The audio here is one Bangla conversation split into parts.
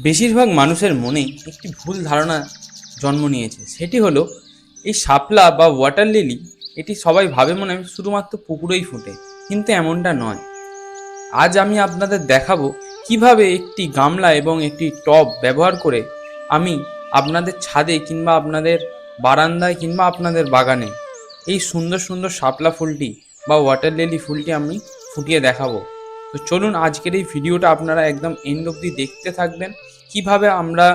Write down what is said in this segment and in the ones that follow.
বেশিরভাগ মানুষের মনে একটি ভুল ধারণা জন্ম নিয়েছে। সেটি হলো, এই শাপলা বা ওয়াটার লিলি এটি সবাই ভাবে মনে হয় শুধুমাত্র পুকুরেই ফোটে, কিন্তু এমনটা নয়। আজ আমি আপনাদের দেখাবো কীভাবে একটি গামলা এবং একটি টব ব্যবহার করে আমি আপনাদের ছাদে কিংবা আপনাদের বারান্দায় কিংবা আপনাদের বাগানে এই সুন্দর সুন্দর শাপলা ফুলটি বা ওয়াটার লিলি ফুলটি আমি ফুটিয়ে দেখাবো। তো চলুন আজকের এই ভিডিওটা আপনারা একদম এন্ড অবধি দেখতে থাকবেন। কীভাবে আমরা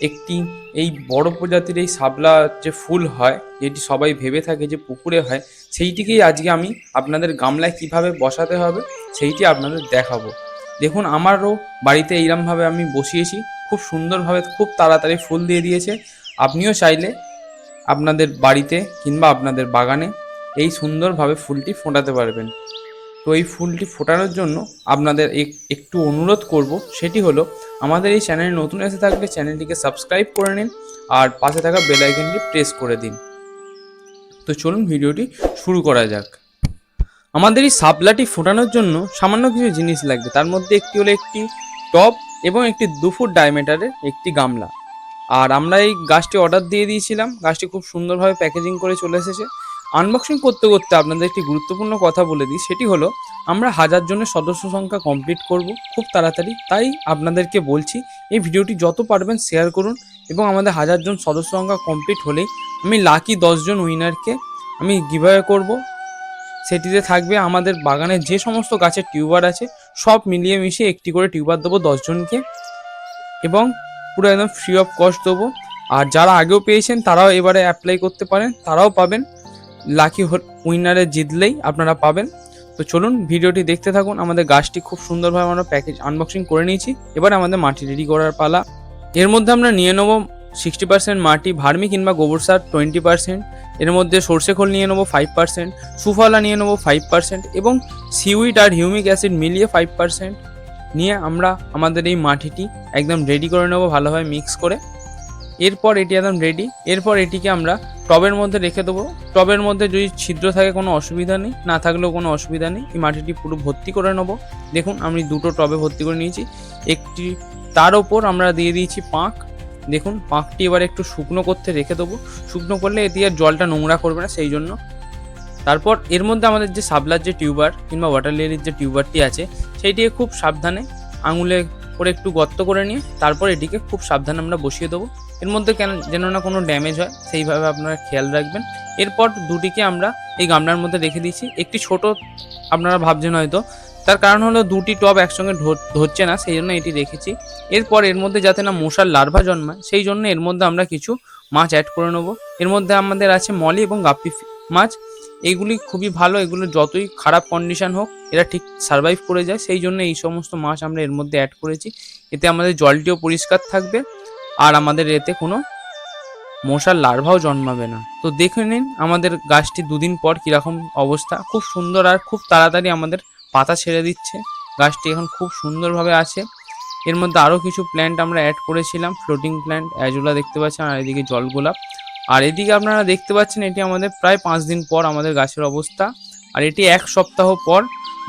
একটি এই বড় প্রজাতির এই শাপলা যে ফুল হয়, যেটি সবাই ভেবে থাকে যে পুকুরে হয়, সেইটিকেই আজকে আমি আপনাদের গামলায় কীভাবে বসাতে হবে, সেইটি আপনাদের দেখাবো। দেখুন, আমারও বাড়িতে এইরমভাবে আমি বসিয়েছি। খুব সুন্দরভাবে খুব তাড়াতাড়ি ফুল দিয়ে দিয়েছে। আপনিও চাইলে আপনাদের বাড়িতে কিংবা আপনাদের বাগানে এই সুন্দরভাবে ফুলটি ফোটাতে পারবেন। তো এই ফুলটি ফোটানোর জন্য আপনাদের এক- একটু অনুরোধ করব। সেটি হলো, আমাদের এই চ্যানেলে নতুন এসে থাকলে চ্যানেলটিকে সাবস্ক্রাইব করে নিন আর পাশে থাকা বেল আইকনটি প্রেস করে দিন। তো চলুন ভিডিওটি শুরু করা যাক। আমাদের এই শাপলাটি ফোটানোর জন্য সামান্য কিছু জিনিস লাগবে। তার মধ্যে একটি হলো একটি টপ এবং একটি দু ফুট ডায়ামিটারের একটি গামলা। আর আমরা এই গাছটি অর্ডার দিয়ে দিয়েছিলাম। গাছটি খুব সুন্দরভাবে প্যাকেজিং করে চলে এসেছে। আনবক্সিং করতে করতে আপনাদের একটি গুরুত্বপূর্ণ কথা বলে দিই, সেটি হলো আমরা হাজার জনের সদস্য সংখ্যা কমপ্লিট করব খুব তাড়াতাড়ি। তাই আপনাদেরকে বলছি, এই ভিডিওটি যত পারবেন শেয়ার করুন এবং আমাদের হাজার জন সদস্য সংখ্যা কমপ্লিট হলেই আমি লাকি দশজন উইনারকে আমি গিভওয়ে করব। সেটিতে থাকবে আমাদের বাগানের যে সমস্ত গাছের টিউবার আছে, সব মিলিয়ে মিশিয়ে একটি করে টিউবার দেবো দশজনকে এবং পুরো একদম ফ্রি অফ কস্ট দেবো। আর যারা আগেও পেয়েছেন, তারাও এবারে অ্যাপ্লাই করতে পারেন, তারাও পাবেন। লাকি উইনারে জিতলেই আপনারা পাবেন। তো চলুন ভিডিওটি দেখতে থাকুন। আমাদের গাছটি খুব সুন্দরভাবে আমরা প্যাকেজ আনবক্সিং করে নিয়েছি। এবার আমাদের মাটি রেডি করার পালা। এর মধ্যে আমরা নিয়ে নেব সিক্সটি পার্সেন্ট মাটি, ভার্মি কিংবা গোবর সার টোয়েন্টি পার্সেন্ট এর মধ্যে সর্ষে খোল নিয়ে নেব ফাইভ পার্সেন্ট সুফলা নিয়ে নেব ফাইভ পার্সেন্ট এবং সিউইড আর হিউমিক অ্যাসিড মিলিয়ে ফাইভ পার্সেন্ট নিয়ে আমরা আমাদের এই মাটিটি একদম রেডি করে নেব ভালোভাবে মিক্স করে। এরপর এটি একদম রেডি এরপর এটিকে আমরা টবের মধ্যে রেখে দেবো। টবের মধ্যে যদি ছিদ্র থাকে, কোনো অসুবিধা নেই। না থাকলেও কোনো অসুবিধা নেই। এই মাটিটি পুরো ভর্তি করে নেব। দেখুন, আমি দুটো টবে ভর্তি করে নিয়েছি। একটি, তার ওপর আমরা দিয়ে দিয়েছি পাঁক। দেখুন, পাঁকটি এবার একটু শুকনো করতে রেখে দেবো। শুকনো করলে এটি আর জলটা নোংরা করবে না, সেই জন্য। তারপর এর মধ্যে আমাদের যে সাবলার যে টিউবার কিংবা ওয়াটার লিলির যে টিউবারটি আছে, সেইটিকে খুব সাবধানে আঙুলে করে একটু গর্ত করে নিয়ে তারপর এটিকে খুব সাবধানে আমরা বসিয়ে দেবো। এর মধ্যে কেন যেন না কোনো ড্যামেজ হয়, সেইভাবে আপনারা খেয়াল রাখবেন। এরপর দুটিকে আমরা এই গামলার মধ্যে রেখে দিয়েছি। একটি ছোট আপনারা ভাবছেন হয়তো, তার কারণ হলো দুটি টব একসঙ্গে ধরছে না, সেই জন্য এটি রেখেছি। এরপর এর মধ্যে যাতে না মশার লার্ভা জন্মায়, সেই জন্য এর মধ্যে আমরা কিছু মাছ অ্যাড করে নেব। এর মধ্যে আমাদের আছে মলি এবং গাপ্পি মাছ। এইগুলি খুবই ভালো, এগুলো যতই খারাপ কন্ডিশন হোক, এরা ঠিক সার্ভাইভ করে যায়। সেই জন্য এই সমস্ত মাছ আমরা এর মধ্যে অ্যাড করেছি। এতে আমাদের জলটিও পরিষ্কার থাকবে আর আমাদের এতে কোনো মশার লার্ভাও জন্মাবে না। তো দেখে নিন আমাদের গাছটি দুদিন পর কীরকম অবস্থা। খুব সুন্দর আর খুব তাড়াতাড়ি আমাদের পাতা ছেড়ে দিচ্ছে। গাছটি এখন খুব সুন্দরভাবে আছে। এর মধ্যে আরও কিছু প্ল্যান্ট আমরা অ্যাড করেছিলাম ফ্লোটিং প্ল্যান্ট অ্যাজোলা দেখতে পাচ্ছেন, আর এদিকে জল গোলাপ আর এদিকে আপনারা দেখতে পাচ্ছেন এটি আমাদের প্রায় পাঁচ দিন পর আমাদের গাছের অবস্থা। আর এটি এক সপ্তাহ পর।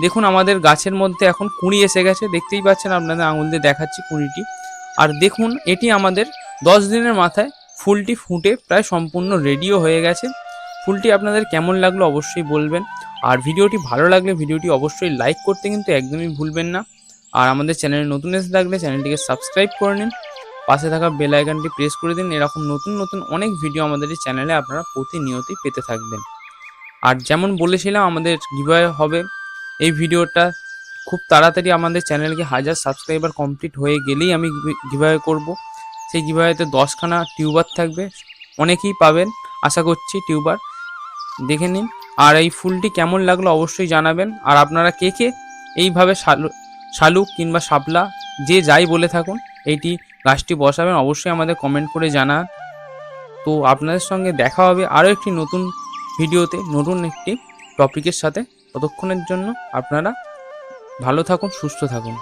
দেখুন আমাদের গাছের মধ্যে এখন কুঁড়ি এসে গেছে। দেখতেই পাচ্ছেন আপনাদের আঙুল দিয়ে দেখাচ্ছি কুঁড়িটি। আর দেখুন এটি আমাদের দশ দিনের মাথায় ফুলটি ফুটে প্রায় সম্পূর্ণ রেডিও হয়ে গেছে। ফুলটি আপনাদের কেমন লাগল অবশ্যই বলবেন। আর ভিডিওটি ভালো লাগলে ভিডিওটি অবশ্যই লাইক করতে কিন্তু একদমই ভুলবেন না। আর আমাদের চ্যানেলে নতুন এসে থাকলে চ্যানেলটিকে সাবস্ক্রাইব করে নিন। পাশে থাকা বেল আইকনটি প্রেস করে দিন। এরকম নতুন নতুন অনেক ভিডিও আমাদের এই চ্যানেলে আপনারা প্রতিনিয়তই পেতে থাকবেন। আর যেমন বলেছিলাম, আমাদের গিভওয়ে হবে। এই ভিডিওটা খুব তাড়াতাড়ি আমাদের চ্যানেলকে হাজার সাবস্ক্রাইবার কমপ্লিট হয়ে গেলেই আমি গিভওয়ে করব। সেই গিভওয়েতে দশখানা টিউবার থাকবে। অনেকেই পাবেন। আশা করছি টিউবার দেখে নিন। আর এই ফুলটি কেমন লাগল অবশ্যই জানাবেন। আর আপনারা কে কে এইভাবে শালু, শালুক কিংবা শাপলা, যে যাই বলে থাকুন এইটি গাছটি বসাবেন, অবশ্যই আমাদের কমেন্ট করে জানা তো আপনাদের সঙ্গে দেখা হবে আরও একটি নতুন ভিডিওতে, নতুন একটি টপিকের সাথে। ততক্ষণের জন্য আপনারা ভালো থাকুন, সুস্থ থাকুন।